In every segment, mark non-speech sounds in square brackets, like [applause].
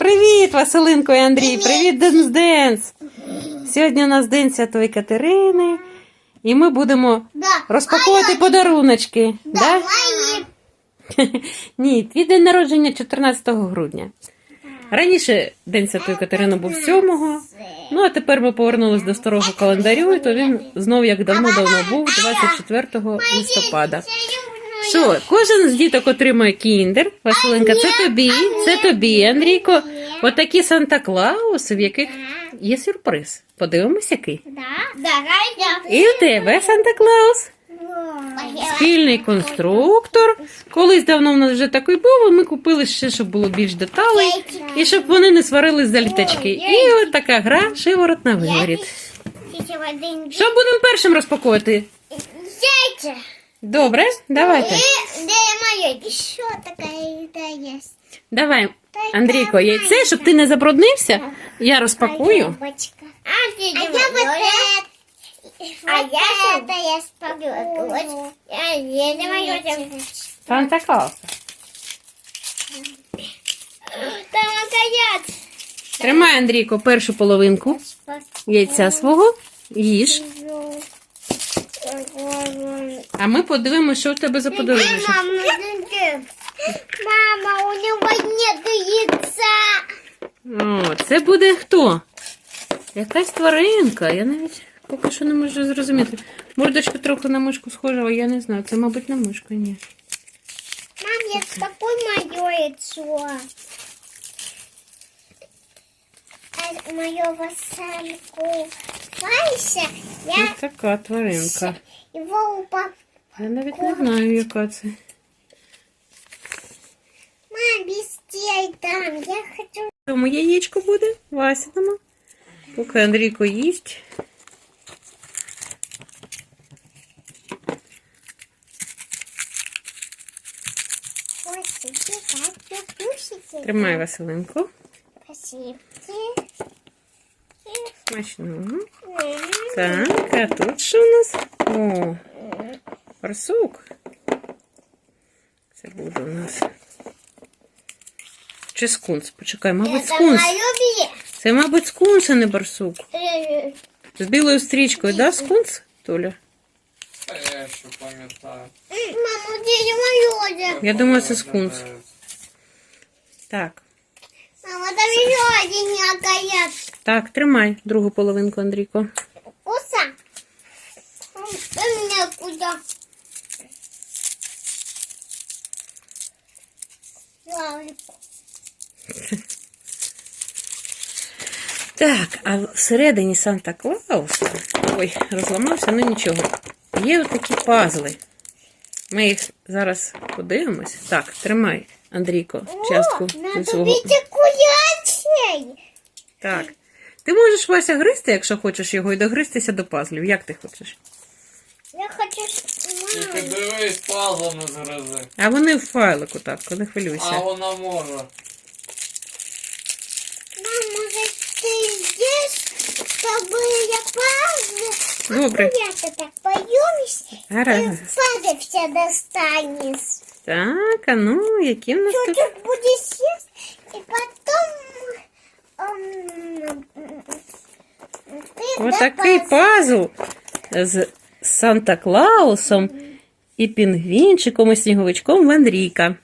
Привіт, Василинко і Андрій! Привіт, Денс Денс! Сьогодні у нас День Святої Катерини, і ми будемо Да. розпаковувати подаруночки. Да? [laughs] Ні, твій день народження 14 грудня. Раніше День Святої Катерини був 7-го, ну а тепер ми повернулись до старого календарю, і то він знов як давно-давно був 24 листопада. Що, кожен з діток отримує кіндер. Василенка, це тобі, це тобі, Андрійко. Отакі Санта-Клауси, в яких є сюрприз. Подивимось, який. І у тебе Санта-Клаус. Спільний конструктор. Колись давно в нас вже такий був, і ми купили ще, щоб було більш деталей. І щоб вони не сварились за літачки. І от така гра шиворот на виворіт. Що будемо першим розпаковувати? Яйця. Добре, давайте. Где мое? Еще такая еда есть. Давай, Андрійко, яйце, щоб ти не забруднився, я розпакую. А, я вот. А я это я не мое. Санта-Клаус. Там опять. Тримай, Андрійко, першу половинку яйця свого. Їж. А ми подивимося, що у тебе за подарунок. Мама, у него нет яйца. О, це буде хто? Якась тваринка. Я навіть поки що не можу зрозуміти. Мордочка трохи на мишку схожа, а я не знаю. Це, мабуть, на мишку, ні. Мам, я какой мое яйцо? А мое Вася, я Ось така тваринка. его упав. Я навіть не знаю, яка це. Мам, везде там. Я хочу. Тому яєчко буде Васіному. Поки Андрійко їсть. Ось, так. Тримай Василинку. Спасибо. Смачно. Так, а тут що у нас? О, барсук. Це буде у нас. Чи скунс? Почекай, мабуть, скунс. Це, мабуть, скунс, а не барсук. З білою стрічкою, да, скунс, Толя? Я ще пам'ятаю. Мое? Я думаю, це скунс. Так. Мама, там еще один якорь. Так, тримай другу половинку, Андрійко. Куса. Ты меня куда? Так, а всередині Санта Клауса. Ой, розламався, ну нічого. Є отакі пазли. Ми їх зараз подивимось. Так, тримай, Андрійко, частку О, надо свого. бить кулячей. Так. Ти можеш Вася гризти, якщо хочеш його, і догристися до пазлів. Як ти хочеш? Я хочу... Тільки Мам, дивись, пазло не згризи. А вони в файлику, так, не А хвилюйся. вона може. мам, может, ты здесь, чтобы я пазлы? Добре. Я-то так боюсь. Гаразд. Ты пазлы все достанешь. Так, а ну, які в нас тут? Чуть-чуть будешь съесть, Отакий пазл з Санта-Клаусом і пінгвінчиком і сніговичком в Андрійка.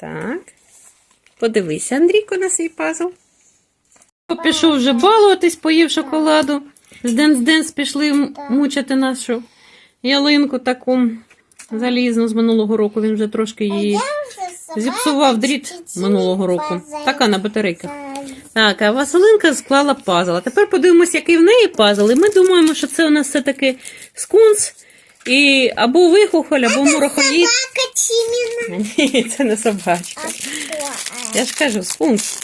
Так. Подивися, Андрійко, на свій пазл. Пішов вже балуватись, поїв шоколаду. З Денс-Денс пішли м- мучити нашу ялинку таку залізну з минулого року. Він вже трошки її зіпсував дріт минулого року. Така на батарейках. Так, а Василинка склала пазл. А тепер подивимось, який в неї пазл. І ми думаємо, що це у нас все-таки скунс і або вихухоль, або мурохоліт. [laughs] Ні, це не собачка. Я ж кажу, скунс.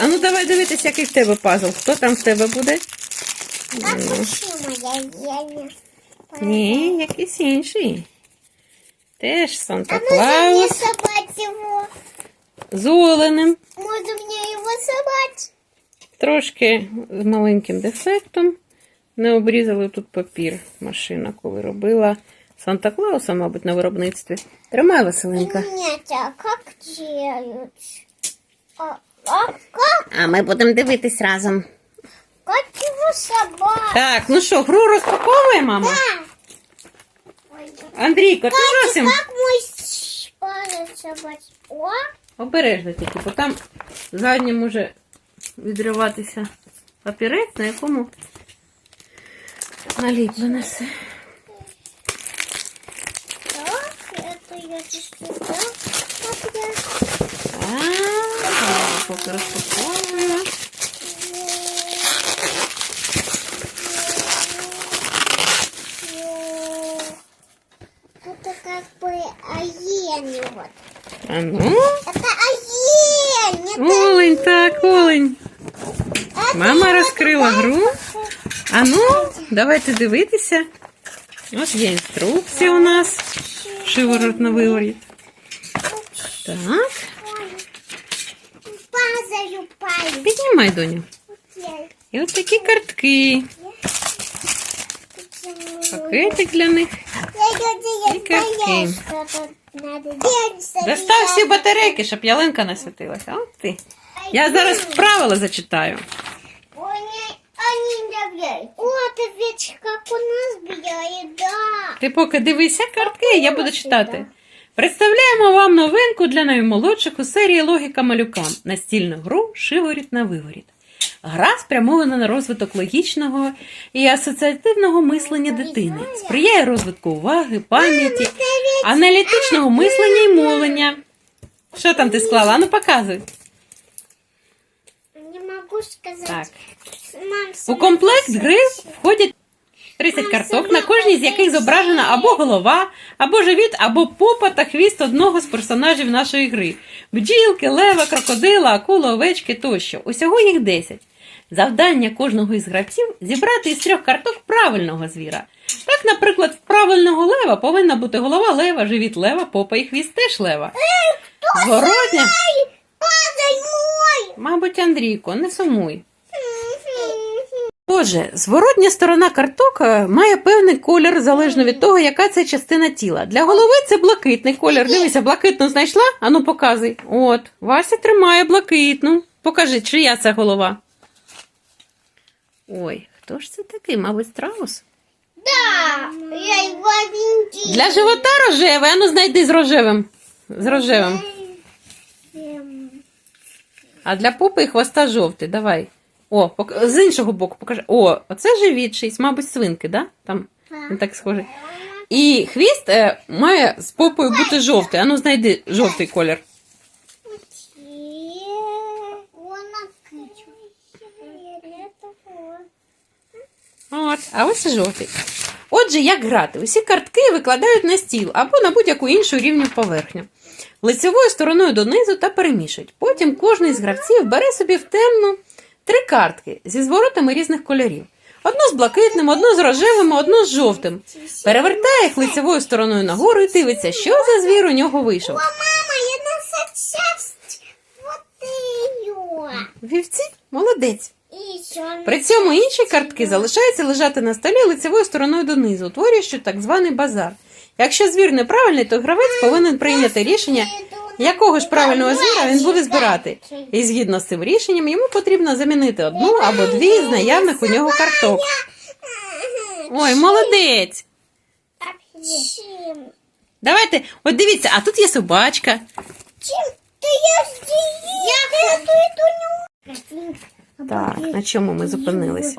А ну давай дивитись, який в тебе пазл. Хто там в тебе буде? ем? Ні, якийсь інший. Теж А Санта Клаус з оленем. Собрать? Трошки з маленьким дефектом. Не обрізали тут папір. Машина, коли робила Санта Клауса, мабуть, на виробництві. Тримай, Василинка. Нет, а как делать? А, А ми будемо дивитись разом. Так, ну що, гру розпаковує, мама? Андрійко, ти зовсім Как мой палец собач? О, обережно тільки, бо там заднім може відриватися папірець, на якому наліплено все. так, это я чувствую. Так, я... Так, поки розпаковуємо. Это как бы олень вот. А ну, Мама розкрила гру. А ну, давайте дивитися. От є інструкція у нас. Шиворот на виворіт. Так, піднімай, доню. І от такі картки. Пакетик для них. І картки. Достав всі батарейки, щоб ялинка не світилася. От ти. Я зараз правила зачитаю. Они. О, ты ведь как у нас бьет, да. Ти поки дивися картки, я буду читати. Представляємо вам новинку для наймолодших у серії Логіка малюкам. Настільну гру Шиворіт на виворіт. Гра спрямована на розвиток логічного і асоціативного мислення дитини, сприяє розвитку уваги, пам'яті, аналітичного мислення і мовлення. Що там ти склала? Ну показуй. Не могу сказать. Так. У комплект гри входять 30 карток, на кожній з яких зображена або голова, або живіт, або попа та хвіст одного з персонажів нашої гри: бджілки, лева, крокодила, акула, овечки тощо. Усього їх 10. Завдання кожного із гравців зібрати із трьох карток правильного звіра. Так, наприклад, в правильного лева повинна бути голова лева, живіт лева, попа і хвіст теж лева. Зворотня, мабуть, Андрійко, не сумуй. Отже, зворотня сторона карток має певний колір залежно від того, яка це частина тіла. Для голови це блакитний колір. Дивися, блакитну знайшла? Ану, показуй. От, Вася тримає блакитну. Покажи, чия це голова. Ой, хто ж це такий? Мабуть, страус? Да, я его Для живота рожевий, ану знайди з рожевим. З рожевим. А для попи і хвоста жовтий. Давай. О, пок- з іншого боку покажи. О, оце живіт шість, мабуть, свинки, да? Там він так схожий. І хвіст е, має з попою бути жовтий. Ану, знайди жовтий колір. От, а ось і жовтий. Отже, як грати? Усі картки викладають на стіл або на будь-яку іншу рівню поверхню. Лицевою стороною донизу та перемішують. Потім кожен з гравців бере собі в темну три картки зі зворотами різних кольорів. Одну з блакитним, одну з рожевим, одну з жовтим. Перевертає їх лицевою стороною нагору і дивиться, що за звір у нього вийшов. О, мама, я на вот ее. Вівці молодець. При цьому інші картки залишаються лежати на столі лицевою стороною донизу, утворюючи так званий базар. Якщо звір неправильний, то гравець повинен прийняти рішення, якого ж правильного звіра він буде збирати. І згідно з цим рішенням йому потрібно замінити одну або дві з наявних у нього карток. Ой, молодець! Чем? Давайте, от дивіться, а тут є собачка. Чем? Ты я Я эту, эту не... Так, на чому ми зупинились?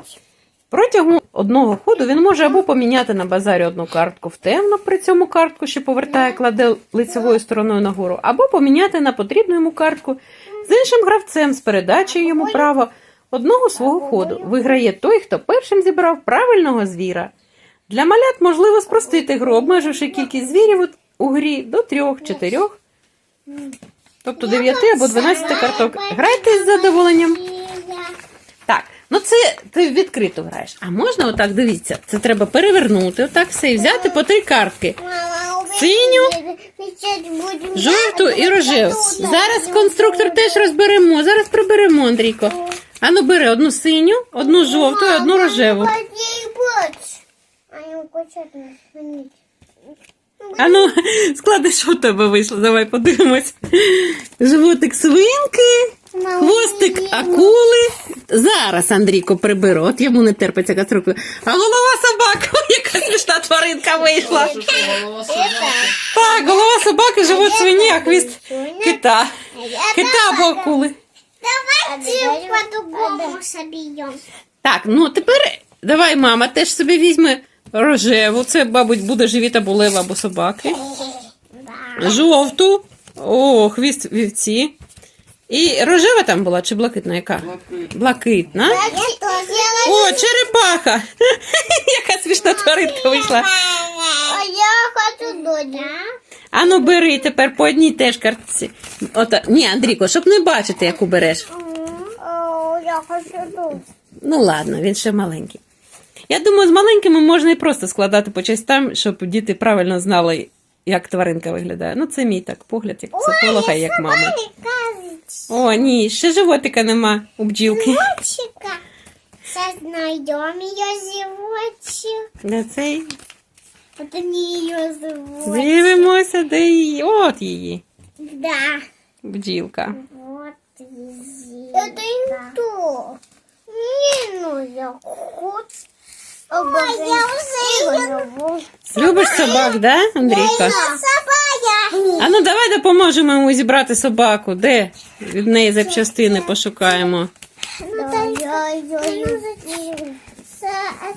Протягом одного ходу він може або поміняти на базарі одну картку в темну при цьому картку, що повертає, кладе лицевою стороною нагору, або поміняти на потрібну йому картку з іншим гравцем з передачею йому права одного свого ходу. Виграє той, хто першим зібрав правильного звіра. Для малят можливо спростити гру, обмеживши кількість звірів у- грі до трьох, чотирьох, тобто 9 або 12 карток. Грайте з задоволенням. Ну це ти відкрито граєш. А можна отак, дивіться, це треба перевернути, отак все і взяти по три картки. Синю, Жовту і рожеву. Зараз конструктор теж розберемо. Зараз приберемо, Андрійко. Ану, бери одну синю, одну жовту і одну рожеву. Ану, склади, що в тебе вийшло. Давай подивимось. Животик свинки, Хвостик акули. Зараз Андрійко приберу. От йому не терпиться кастрюку. А голова собака, [laughs] яка смішна тваринка вийшла. Так, голова собаки, живот свині, а хвіст кита. Кита або акули. Давайте по-другому собьем. Так, ну тепер давай мама теж собі візьме рожеву. Це, мабуть, буде живіт або лев, або собаки. [laughs] Жовту. О, хвіст вівці. І рожева там була чи блакитна яка? Блакитна. О, черепаха! [laughs] Яка смішна тваринка вийшла. А я хочу додя. Ану, бери тепер по одній теж картці. Ота... Ні, Андрійко, щоб не бачити, яку береш. Я хочу. Ну ладно, він ще маленький. Я думаю, з маленькими можна і просто складати по частям, щоб діти правильно знали, як тваринка виглядає. Ну, це мій так погляд, як психолога, як мами. О, ні, ще животика нема у бджілки. Животика. Сейчас найдем ее животик. Де цей? Это не ее животик. Дивимося, де її. От її. Да. Бджілка. Вот Это не то. Не ну я ход. Любиш собак, да, Андрійка? Собака. А ну давай допоможемо йому зібрати собаку. Де від неї запчастини пошукаємо. Ну,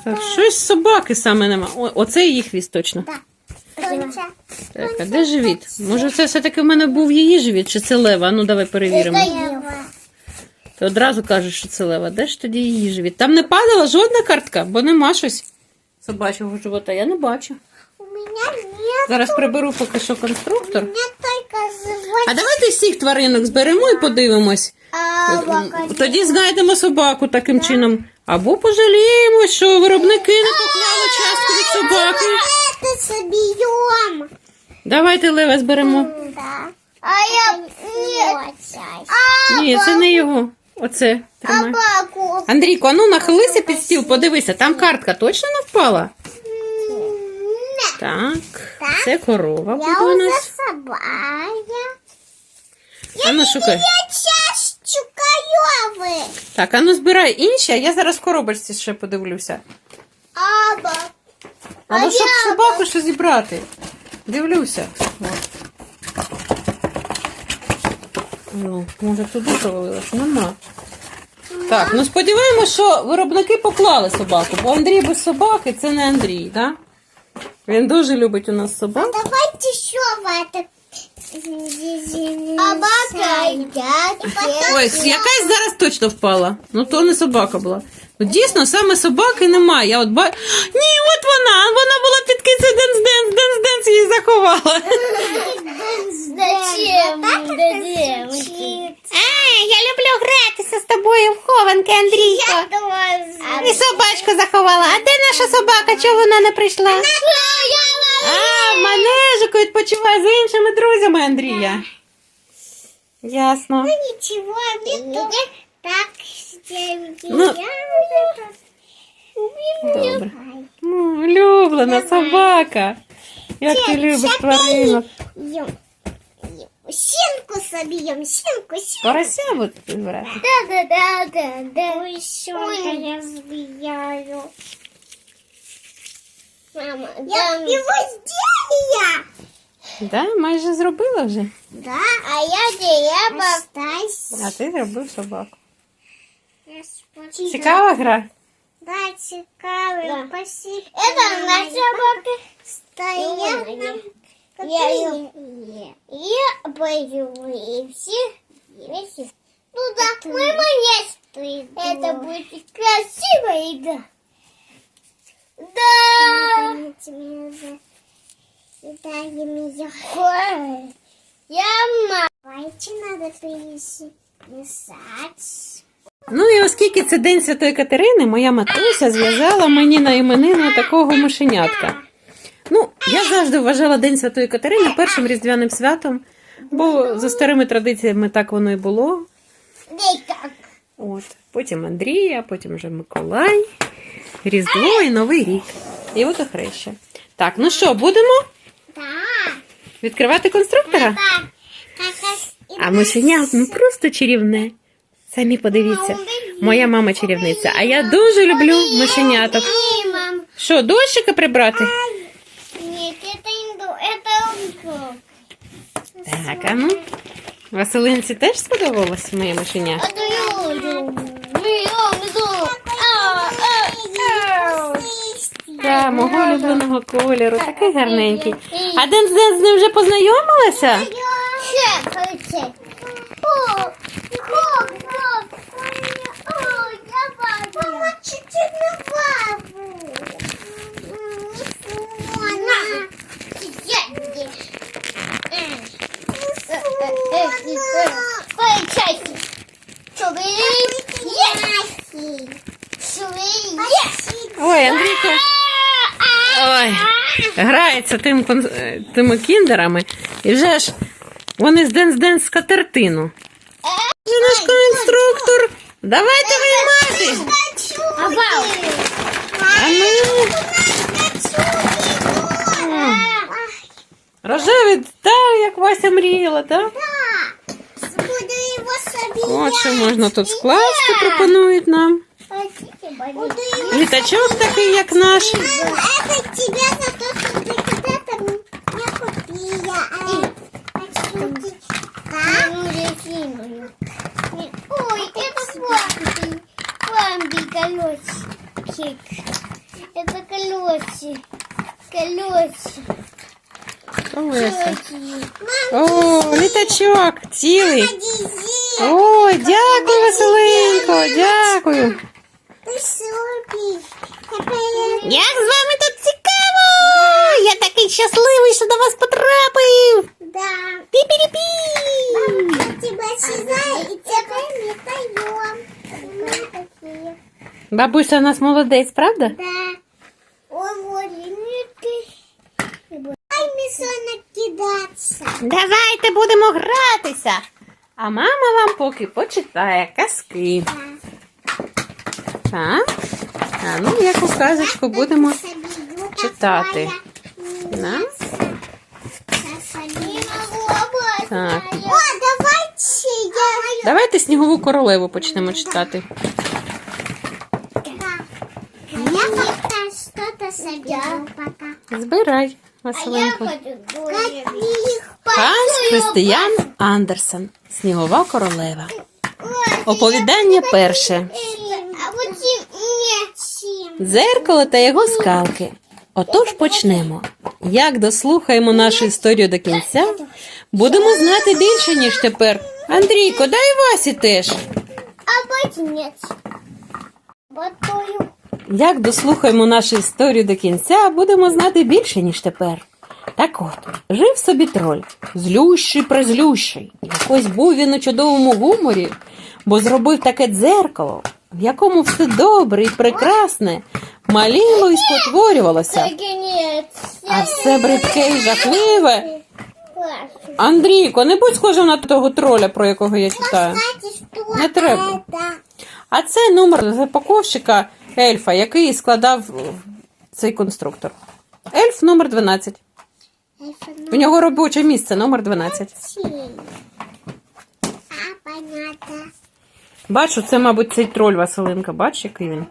Так, щось собаки саме нема. О, оце її хвіст точно. Так, а де живіт? Може, це все-таки в мене був її живіт, чи це лева? Ну давай перевіримо. Ти одразу кажеш, що це лева. Де ж тоді її живіт? Там не падала жодна картка, бо нема щось собачого живота. Я не бачу. У меня нет. Зараз приберу поки що У конструктор. меня только животик. А давайте всіх тваринок зберемо і подивимось. Тоді знайдемо собаку таким чином. Або пожаліємо, що виробники не поклали частку від собаки. Давайте лева зберемо. А я Ні, це не його. Оце тримай. собаку. Андрійко, а ну нахилися під стіл, подивися, там картка точно не впала? Так, це корова буде у уже нас. собака. А ну шукай. Я чашечку коровы. Так, а ну збирай інші, а я зараз в коробочці ще подивлюся. Аба. Або А щоб я- собаку ще зібрати. Дивлюся. От. Ну, може туди провалилась? Нема. Так, ну сподіваємось, що виробники поклали собаку, бо Андрій без собаки це не Андрій, так? Да? Він дуже любить у нас собак. Давайте що вати. Собака. Ось, якась зараз точно впала. Ну то не собака була. Ну, дійсно, саме собаки немає. Я от ба... Ні, от вона! Вона була під кицею денс-денс, денс-денс її заховала. Зачем? Зачем? А, я люблю гратися з тобою в хованки, Андрійко. І собачку заховала. А де наша собака? Чого вона не прийшла? А, в манежику відпочиває з іншими друзями Андрія. Ясно. Ничего, не так собака. Як ти любиш тваринок. Синку собьем, синку, синку. Порося будеш брати. Да, да, да, да, да. Ой, я разбияю. Мама, я его сделала. Да, майже зробила вже. Да, а я дерево. Остайся. А ти зробив собаку. Цікава гра? Да, цікаво. Спасибо. Это наша Я. Я боюсь. Ну да, мы есть. Это будет красивая игра. Да. Я мама. Давайте надо переписать. Ну і оскільки це День Святої Катерини, моя матуся зв'язала мені на іменину такого мишенятка. Ну, я завжди вважала День Святої Катерини першим різдвяним святом, бо за старими традиціями так воно і було. От. Потім Андрія, потім вже Миколай, Різдво і Новий рік. І от охреща. Так, ну що, будемо відкривати конструктора? А мишеня ну просто чарівне. Самі подивіться. Моя мама чарівниця, а я дуже люблю мишеняток. Що, дощика прибрати? Нет, это не до, это он. Так, а ну. Василинці теж сподобалось моє мишеня? Это я люблю. Мы, о, мы до. А, а, а. Так, мого улюбленого кольору, такий гарненький. А Денс Денс з ним вже познайомилася? Ой, Андрійко. Ой, грається тим, тими кіндерами. І вже ж вони з Денс Денс скатертину. Це наш конструктор. Давайте виймати. А ну, рожевий, так, як Вася мріяла, так? Буду его собирать. От що можна тут скласти, пропонують нам. Буду его Літачок такий, як наш. Это тебе за то, что ты когда-то мне купила. Ой, это Бамби. Бамби колесик. Это колесик. Колесик. Колеса. О, літачок, цілий. Ой, дякую, Василенко, дякую. Ты супер. Як з вами тут цікаво! Я такий щасливий, що до вас потрапив. Да. Пі-пі-пі! Я тебя сюда и тебя не даем. Мы такие. Бабуся у нас молодець, правда? Да. Ой, Оля, не ты. Ай, мне накидаться. Давайте будемо гратися. А мама вам поки почитає казки. Так? А ну, яку казочку будемо читати. Да? Так. О, давайте я... Давайте снігову королеву почнемо читати. Збирай, Василенко. Ханс Християн Андерсен. Снігова королева. Оповідання перше. Дзеркало та його скалки. Отож почнемо. Як дослухаємо нашу історію до кінця, будемо знати більше, ніж тепер. Андрійко, дай Васі теж. А вот нет. Як дослухаємо нашу історію до кінця, будемо знати більше, ніж тепер. Так от, жив собі троль, злющий призлющий. Якось був він у чудовому гуморі, бо зробив таке дзеркало, в якому все добре і прекрасне маліло і спотворювалося, а все бридке і жахливе. Андрійко, не будь схожим на того троля, про якого я читаю. Не треба. А це номер запаковщика ельфа, який складав цей конструктор. Ельф номер 12. У нього робоче місце номер 12. А, понятно. Бачу, це, мабуть, цей троль Василинка. Бач, який він.